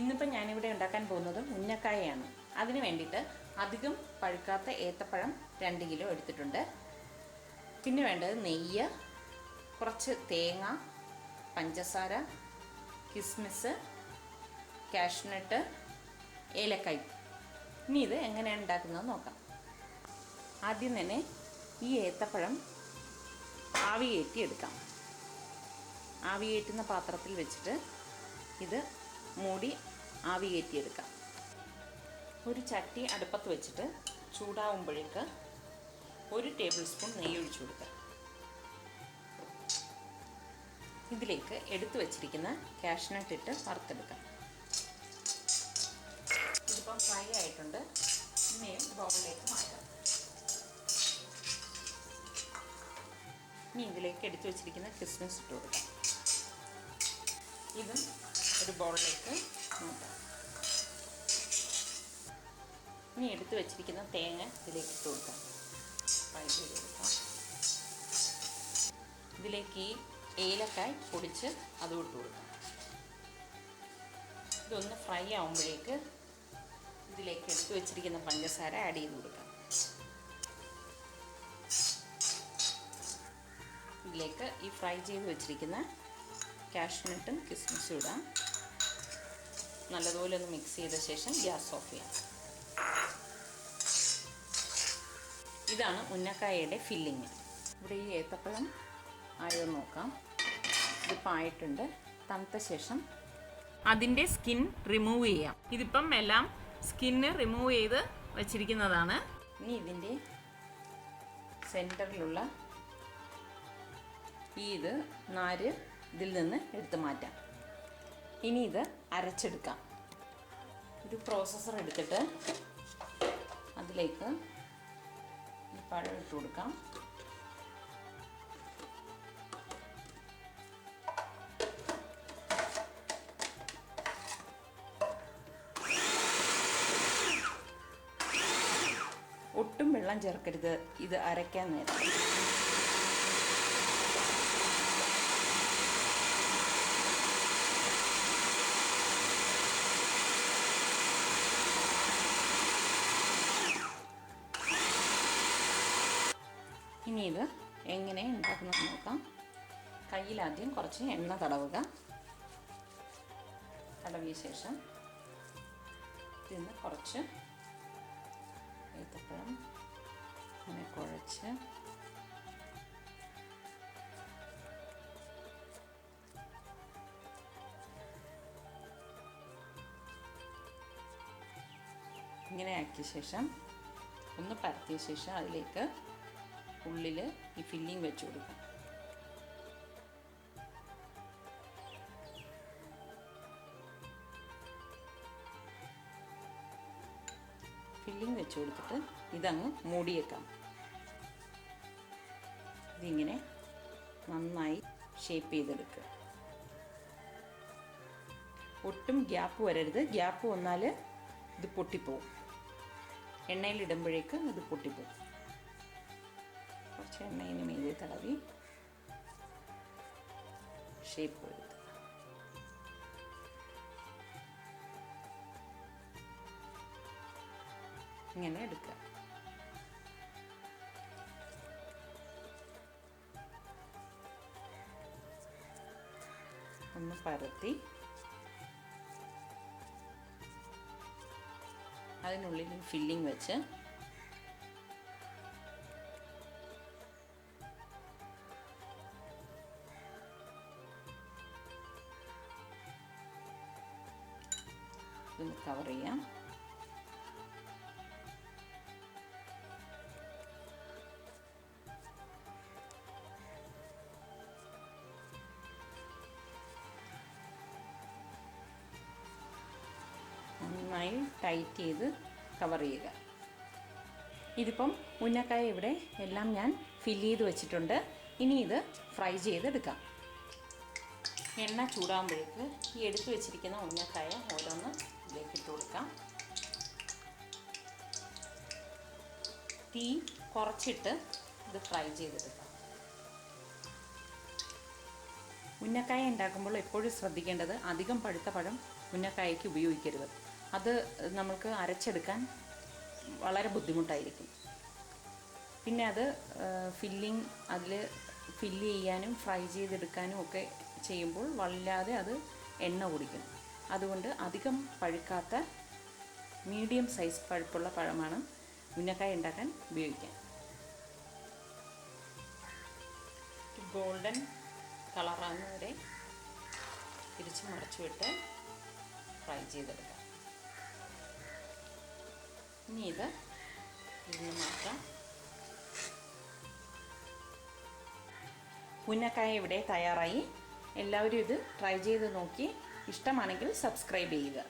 ഇന്നിപ്പം ഞാനിവിടെ ഉണ്ടാക്കാൻ പോകുന്നത് മുന്നക്കായയാണ് അതിന് വേണ്ടിയിട്ട് അധികം പഴുക്കാത്ത ഏത്തപ്പഴം രണ്ട് കിലോ എടുത്തിട്ടുണ്ട്. പിന്നെ വേണ്ടത് നെയ്യ് കുറച്ച് തേങ്ങ പഞ്ചസാര കിസ്മിസ് കാഷ്നട്ട് ഏലക്കായ്. ഇനി ഇത് എങ്ങനെയാണ് ഉണ്ടാക്കുന്നത് നോക്കാം. ആദ്യം തന്നെ ഈ ഏത്തപ്പഴം ആവി കയറ്റി എടുക്കാം. ആവി കയറ്റുന്ന പാത്രത്തിൽ വെച്ചിട്ട് ഇത് മൂടി ആവി കയറ്റിയെടുക്കാം. ഒരു ചട്ടി അടുപ്പത്ത് വെച്ചിട്ട് ചൂടാവുമ്പോഴേക്ക് ഒരു ടേബിൾ സ്പൂൺ നെയ്യ് ഒഴിച്ചു കൊടുക്കുക ഇതിലേക്ക് എടുത്തു വച്ചിരിക്കുന്ന കാഷ്നട്ട് ഇട്ട് വറുത്തെടുക്കാം. ഇതിപ്പം ഫ്രൈ ആയിട്ടുണ്ട്. ഇനിയും ബൗളിലേക്ക് മാറ്റാം. ഇനി ഇതിലേക്ക് എടുത്തു വെച്ചിരിക്കുന്ന കിസ്മിസ് ഇട്ട് കൊടുക്കാം. ഇതും ഒരു ബൗളിലേക്ക് നോക്കാം. ഇനി എടുത്തു വെച്ചിരിക്കുന്ന തേങ്ങ ഇതിലേക്ക് ഇട്ട് കൊടുക്കാം. കൊടുക്കാം. ഇതിലേക്ക് ഈ ഏലക്കായ് പൊടിച്ച് അതും ഇട്ട് കൊടുക്കാം. ഇതൊന്ന് ഫ്രൈ ആകുമ്പോഴേക്ക് ഇതിലേക്ക് എടുത്തു വെച്ചിരിക്കുന്ന പഞ്ചസാര ആഡ് ചെയ്ത് കൊടുക്കാം. ഇതിലേക്ക് ഈ ഫ്രൈ ചെയ്ത് വെച്ചിരിക്കുന്ന കാഷ്നട്ടും കിസ്മിസും ഇടാം. നല്ലതുപോലെ ഒന്ന് മിക്സ് ചെയ്ത ശേഷം ഗ്യാസ് ഓഫ് ചെയ്യാം. ഇതാണ് ഉന്നക്കായയുടെ ഫില്ലിങ്. ഇവിടെ ഈ ഏത്തപ്പഴം ആയോ നോക്കാം. ഇതിപ്പോൾ ആയിട്ടുണ്ട്. തണുത്ത ശേഷം അതിന്റെ സ്കിൻ റിമൂവ് ചെയ്യാം. ഇതിപ്പം എല്ലാം സ്കിന്ന് റിമൂവ് ചെയ്ത് വച്ചിരിക്കുന്നതാണ്. ഇനി ഇതിന്റെ സെന്ററിലുള്ള ഈ ഇത് നാര് ഇതിൽ നിന്ന് എടുത്ത് മാറ്റാം. ഇനി ഇത് അരച്ചെടുക്കാം. ഒരു പ്രോസസ്സർ എടുത്തിട്ട് അതിലേക്ക് ഈ പഴം ഇട്ട് കൊടുക്കാം. ഒട്ടും വെള്ളം ചേർക്കരുത്. ഇത് അരയ്ക്കാൻ നേരം. ഇനി ഇത് എങ്ങനെ ഉണ്ടാക്കുന്നത് നോക്കാം. കയ്യിലാദ്യം കുറച്ച് എണ്ണ തടവുക. തടവിയ ശേഷം ഇതിന്ന് കുറച്ച് ഏത്തപ്പഴം അങ്ങനെ കുഴച്ച് ഇങ്ങനെ ആക്കിയ ശേഷം ഒന്ന് പരത്തിയ ശേഷം അതിലേക്ക് ഉള്ളിൽ ഈ ഫില്ലിംഗ് വെച്ച് കൊടുക്കാം ഫില്ലിങ് വെച്ച് കൊടുത്തിട്ട് ഇതങ്ങ് മൂടിയേക്കാം. ഇതിങ്ങനെ നന്നായി ഷേപ്പ് ചെയ്തെടുക്കുക. ഒട്ടും ഗ്യാപ്പ് വരരുത്. ഗ്യാപ്പ് വന്നാൽ ഇത് പൊട്ടിപ്പോവും. എണ്ണയിലിടുമ്പോഴേക്ക് ഇത് പൊട്ടിപ്പോവും. കുറച്ച് എണ്ണയിന് മീതെ തടവി ഷേപ്പ് കൊടുത്ത് ഇങ്ങനെ എടുക്കുക ഒന്ന് പരത്തി അതിനുള്ളിൽ ഫില്ലിംഗ് വെച്ച്. ഇതൊന്ന് കവർ ചെയ്യാം. നന്നായി ടൈറ്റ് ചെയ്ത് കവർ ചെയ്യുക. ഇതിപ്പം ഉന്നക്കായ ഇവിടെ എല്ലാം ഞാൻ ഫില്ല് ചെയ്ത് വെച്ചിട്ടുണ്ട്. ഇനി ഇത് ഫ്രൈ ചെയ്തെടുക്കാം. എണ്ണ ചൂടാകുമ്പോഴേക്ക് ഈ എടുത്തു വെച്ചിരിക്കുന്ന ഉന്നക്കായ ഓരോന്ന് തീ കുറച്ചിട്ട് ഇത് ഫ്രൈ ചെയ്തെടുക്കാം. ഉന്നക്കായ ഉണ്ടാക്കുമ്പോൾ എപ്പോഴും ശ്രദ്ധിക്കേണ്ടത് അധികം പഴുത്ത പഴം ഉന്നക്കായക്ക് ഉപയോഗിക്കരുത്. അത് നമ്മൾക്ക് അരച്ചെടുക്കാൻ വളരെ ബുദ്ധിമുട്ടായിരിക്കും. പിന്നെ അത് ഫില്ലിങ് അതിൽ ഫില്ല് ചെയ്യാനും ഫ്രൈ ചെയ്തെടുക്കാനും ഒക്കെ ചെയ്യുമ്പോൾ വല്ലാതെ അത് എണ്ണ കുടിക്കും. അതുകൊണ്ട് അധികം പഴുക്കാത്ത മീഡിയം സൈസ് പഴുപ്പുള്ള പഴമാണ് ഉന്നക്കായ ഉണ്ടാക്കാൻ ഉപയോഗിക്കാം. ഗോൾഡൻ കളറാകുന്നവരെ തിരിച്ച് മറച്ചു വിട്ട് ഫ്രൈ ചെയ്തെടുക്കാം. ഇനി ഇത് ഇതിന് മാറ്റാം. ഉന്നക്കായ ഇവിടെ തയ്യാറായി. എല്ലാവരും ഇത് ട്രൈ ചെയ്ത് നോക്കി. ഇഷ്ടമാണെങ്കിൽ സബ്സ്ക്രൈബ് ചെയ്യുക.